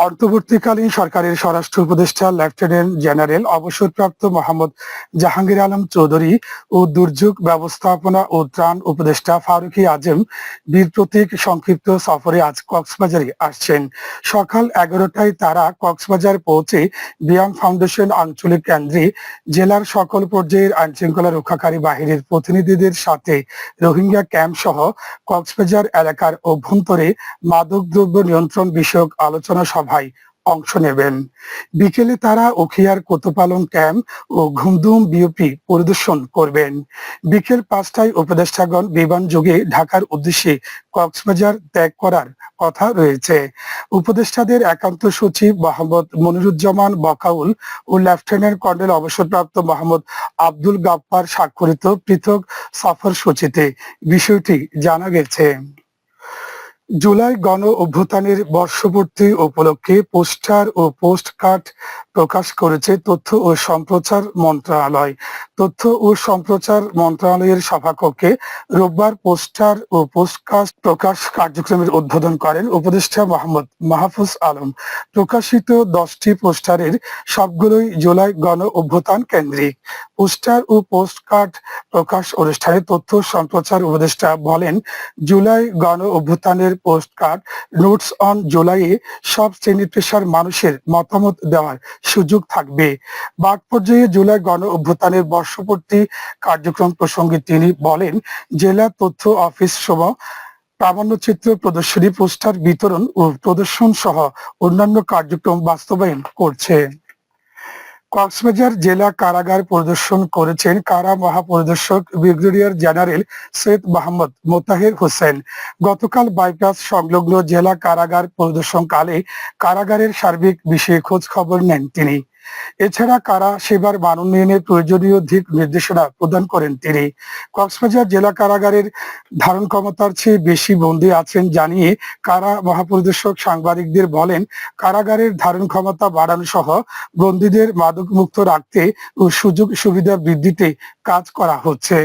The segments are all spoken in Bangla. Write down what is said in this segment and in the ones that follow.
অন্তর্বর্তীকালীন সরকারের স্বরাষ্ট্র উপদেষ্টা, লেফটেন্যান্ট জেনারেল, অবসরপ্রাপ্ত মোহাম্মদ জাহাঙ্গীর আলম চৌধুরী ও দুর্যোগ ব্যবস্থাপনা ও ত্রাণ উপদেষ্টা ফারুকি আজম বীর প্রতীক সংক্ষিপ্ত সফরে আজ কক্সবাজারে আসছেন। সকাল এগারোটায় তারা কক্সবাজার পৌঁছে বিয়াম ফাউন্ডেশন আঞ্চলিক কেন্দ্রে জেলার সকল পর্যায়ের আইন শৃঙ্খলা রক্ষাকারী বাহিনীর প্রতিনিধিদের সাথে রোহিঙ্গা ক্যাম্প সহ কক্সবাজার এলাকার অভ্যন্তরে মাদকদ্রব্য নিয়ন্ত্রণ বিষয়ক আলোচনা সভায় অংশ নেবেন। বিকেলে তারা ওখিয়ার কোতপালং ক্যাম্প ও ঘুমদুম বিওপি পরিদর্শন করবেন। বিকেল পাঁচটায় উপদেষ্টাগণ বিমান যোগে ঢাকার উদ্দেশ্যে কক্সবাজার ত্যাগ করার কথা রয়েছে। উপদেষ্টাদের একান্ত সচিব মোহাম্মদ মনিরুজ্জামান বকাউল ও লেফটেন্যান্ট কর্নেল অবসরপ্রাপ্ত মোহাম্মদ আব্দুল গাপ্পার স্বাক্ষরিত পৃথক সফর সূচিতে বিষয়টি জানা গেছে। জুলাই গণ অভ্যুত্থানের বর্ষপূর্তি উপলক্ষে পোস্টার ও পোস্ট কার্ড প্রকাশ করেছে তথ্য ও সম্প্রচার মন্ত্রণালয়। তথ্য ও সম্প্রচার মন্ত্রণালয়ের সভাকক্ষে রোববার পোস্টার ও পোস্টকাস্ট প্রকাশ কার্যক্রমের উদ্বোধন করেন উপদেষ্টা মোহাম্মদ মাহফুজ আলম। প্রকাশিত দশটি পোস্টারের সবগুলোই জুলাই গণ অভ্যুত্থান কেন্দ্রিক। পোস্টার ও পোস্ট কার্ড প্রকাশ অনুষ্ঠানে তথ্য সম্প্রচার উপদেষ্টা বলেন, জুলাই গণ অভ্যুত্থানের পোস্ট কার্ড নোটস অন জুলাইয়ে সব শ্রেণি পেশার মানুষের মতামত দেওয়ার সুযোগ থাকবে। বাদ পর্যায়ে জুলাই গণ অভ্যুত্থানের বর্ষপূর্তি কার্যক্রম প্রসঙ্গে তিনি বলেন, জেলা তথ্য অফিস সহ প্রামাণ্যচিত্র প্রদর্শনী, পোস্টার বিতরণ ও প্রদর্শন সহ অন্যান্য কার্যক্রম বাস্তবায়ন করছে। কক্সবাজার জেলা কারাগার পরিদর্শন করেছেন কারা মহাপরিদর্শক ব্রিগেডিয়ার জেনারেল সৈয়দ মোহাম্মদ মোতাহের হোসেন। গতকাল বাইপাস সংলগ্ন জেলা কারাগার পরিদর্শনকালে কারাগারের সার্বিক বিষয়ে খোঁজ খবর নেন তিনি। এছাড়া কারা সেবার মান উন্নয়নের প্রয়োজনীয় দিক নির্দেশনা প্রদান করেন তিনি? কক্সবাজার জেলা কারাগারের ধারণ ক্ষমতার চেয়ে বেশি বন্দী আছেন জানিয়ে কারা মহাপরিদর্শক সাংবাদিকদের বলেন, কারাগারের ধারণ ক্ষমতা বাড়ানো সহ বন্দীদের মাদক মুক্ত রাখতে ও সুযোগ সুবিধা বৃদ্ধিতে কাজ করা হচ্ছে।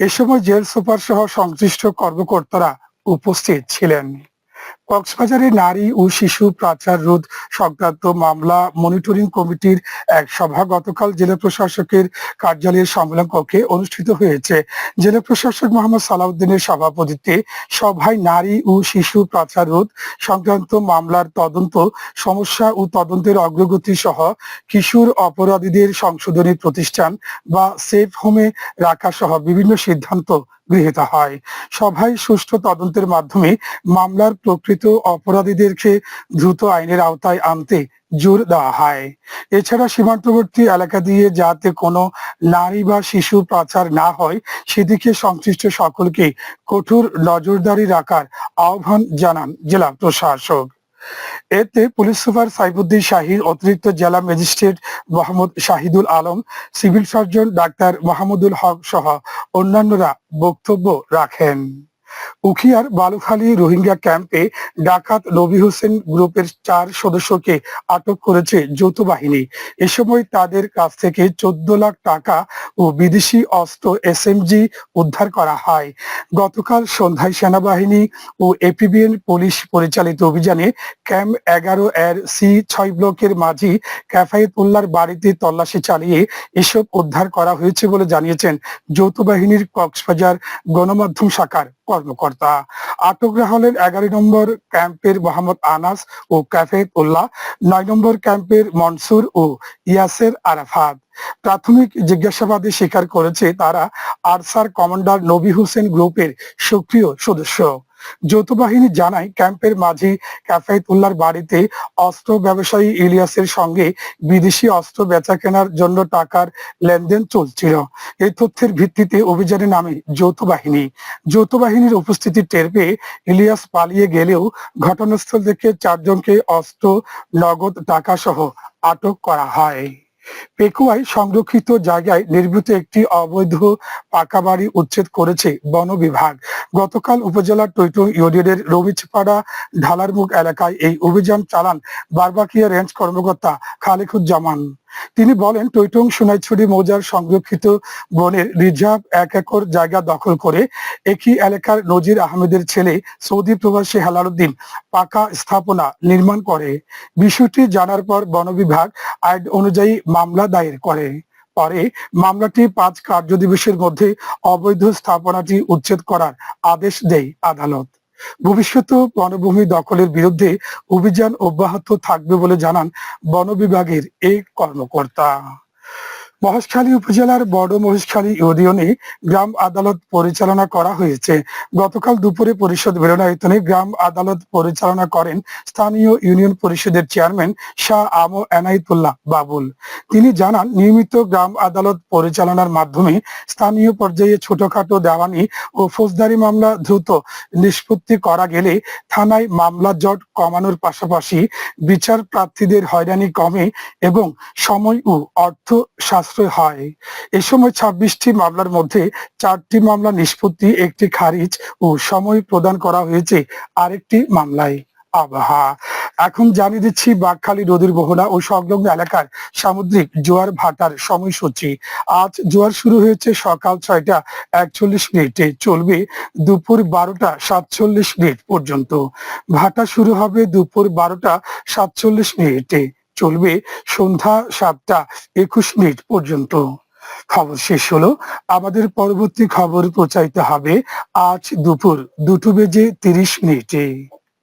এ সময় জেল সুপার সহ সংশ্লিষ্ট কর্মকর্তারা উপস্থিত ছিলেন। কক্সবাজারে নারী ও শিশু পাচার রোধ সংক্রান্ত মামলা মনিটরিং কমিটির এক সভা গতকাল জেলা প্রশাসকের কার্যালয়ের সম্মেলন কক্ষে অনুষ্ঠিত হয়েছে। জেলা প্রশাসক মোহাম্মদ সালাউদ্দিনের সভাপতিত্বে সভায় নারী ও শিশু পাচার রোধ সংক্রান্ত মামলার তদন্ত, সমস্যা ও তদন্তের অগ্রগতি সহ কিশোর অপরাধীদের সংশোধনী প্রতিষ্ঠান বা সেফ হোমে রাখা সহ বিভিন্ন সিদ্ধান্ত গৃহীত হয়। সভায় সুষ্ঠু তদন্তের মাধ্যমে মামলার প্রকৃত অপরাধীদেরকে দ্রুত আইনের আওতায় আনতে জোর দেওয়া হয়। এছাড়া সীমান্তবর্তী এলাকা দিয়ে যাতে কোনো নারী বা শিশু পাচার না হয়, সেদিকে সংশ্লিষ্ট সকলকে কঠোর নজরদারি রাখার আহ্বান জানান জেলা প্রশাসক। এতে পুলিশ সুপার সাইফুদ্দিন শাহীর অতিরিক্ত জেলা magistrate Mohammad Shahidul Alam, civil surgeon doctor Mahmudul Haque সহ অন্যান্যরা বক্তব্য রাখেন। উখিয়ার বালুখালী রোহিঙ্গা ক্যাম্পে ডাকাত নবী হোসেন গ্রুপের চার সদস্যকে আটক করেছে যৌথ বাহিনী। এ সময় তাদের কাছ থেকে চোদ্দ লাখ টাকা ও বিদেশি অস্ত্র এসএমজি উদ্ধার করা হয়। গতকাল সন্ধ্যায় সেনাবাহিনী ও এপিবিএন পুলিশ পরিচালিত অভিযানে ক্যাম্প এগারো এর সি ছয় ব্লকের মাঝি ক্যাফায়েতুল্লার বাড়িতে তল্লাশি চালিয়ে এসব উদ্ধার করা হয়েছে বলে জানিয়েছেন যৌথ বাহিনীর কক্সবাজার গণমাধ্যম শাখার। কর্মকর্তা। আটকরা হলেন এগারো নম্বর ক্যাম্পের মোহাম্মদ আনাস ও ক্যাফেদ উল্লাহ, নয় নম্বর ক্যাম্পের মনসুর ও ইয়াসের আরাফাত। প্রাথমিক জিজ্ঞাসাবাদে স্বীকার করেছে তারা আরসার কমান্ডার নবী হোসেন গ্রুপের সক্রিয় সদস্য। যৌথ বাহিনী জানায়, ক্যাম্পের মাঝি ক্যাফায়েতুল্লাহর বাড়িতে অস্ত্র ব্যবসায়ী ইলিয়াসের সঙ্গে বিদেশি অস্ত্র বেচা কেনার জন্য টাকার লেনদেন চলছিল। এই তথ্যের ভিত্তিতে অভিযানে নামে যৌথ বাহিনী যৌথ বাহিনীর উপস্থিতি টের পেয়ে ইলিয়াস পালিয়ে গেলেও ঘটনাস্থল থেকে চারজনকে অস্ত্র, নগদ টাকা সহ আটক করা হয়। পেকুয়ায় সংরক্ষিত জায়গায় নির্মিত একটি অবৈধ পাকা বাড়ি উচ্ছেদ করেছে বন বিভাগ। গতকাল উপজেলার টৈটু ইউনিয়নের রবিচপাড়া ঢালারমুখ এলাকায় এই অভিযান চালান বারবাকিয়া রেঞ্জ কর্মকর্তা খালেকুজ্জামান। তিনি বলেন টৈটং সোনাইছড়ি মৌজার সংরক্ষিত বনের রিজার্ভ এক একর জায়গা দখল করে একই এলাকার নজির আহমেদের ছেলে সৌদি প্রবাসী হেলালুদ্দিন পাকা স্থাপনা নির্মাণ করে। বিষয়টি জানার পর বন বিভাগ আইন অনুযায়ী মামলা দায়ের করে। পরে মামলাটি পাঁচ কার্যদিবসের মধ্যে অবৈধ স্থাপনাটি উচ্ছেদ করার আদেশ দেয় আদালত। ভবিষ্যতে বনভূমি দখলের বিরুদ্ধে অভিযান অব্যাহত থাকবে বলে জানান বন বিভাগের এই কর্মকর্তা। মহেশখালী উপজেলার বড় মহেশখালী ইউনিয়নে গ্রাম আদালত পরিচালনা করা হয়েছে। গতকাল দুপুরে পরিষদ মিলনায়তনে গ্রাম আদালত পরিচালনা করেন স্থানীয় ইউনিয়ন পরিষদের চেয়ারম্যান শাহ আম এনায়েতুল্লাহ বাবুল। তিনি জানান, নিয়মিত গ্রাম আদালত পরিচালনার মাধ্যমে স্থানীয় পর্যায়ে ছোটখাটো দেওয়ানি ও ফৌজদারি মামলা দ্রুত নিষ্পত্তি করা গেলে থানায় মামলা জট কমানোর পাশাপাশি বিচার প্রার্থীদের হয়রানি কমে এবং সময় ও অর্থ সাশ্রয় হয়। এ সময় ছাব্বিশটি মামলার মধ্যে চারটি মামলা নিষ্পত্তি, একটি খারিজ ও সময় প্রদান করা হয়েছে আরেকটি মামলায়। আবহা। এখন জানিয়ে দিচ্ছি, বাঘখালী নদীর মোহনা ও সংলগ্ন এলাকার সামুদ্রিক জোয়ার ভাটার সময়সূচি। আজ জোয়ার শুরু হয়েছে সকাল ছয়টা একচল্লিশ মিনিটে, চলবে দুপুর বারোটা সাতচল্লিশ মিনিট পর্যন্ত। ভাটা শুরু হবে দুপুর বারোটা সাতচল্লিশ মিনিটে। চলবে সন্ধ্যা সাতটা একুশ মিনিট পর্যন্ত। খবর শেষ হলো। আমাদের পরবর্তী খবর প্রচারিত হবে আজ দুপুর দুটো বেজে তিরিশ মিনিটে।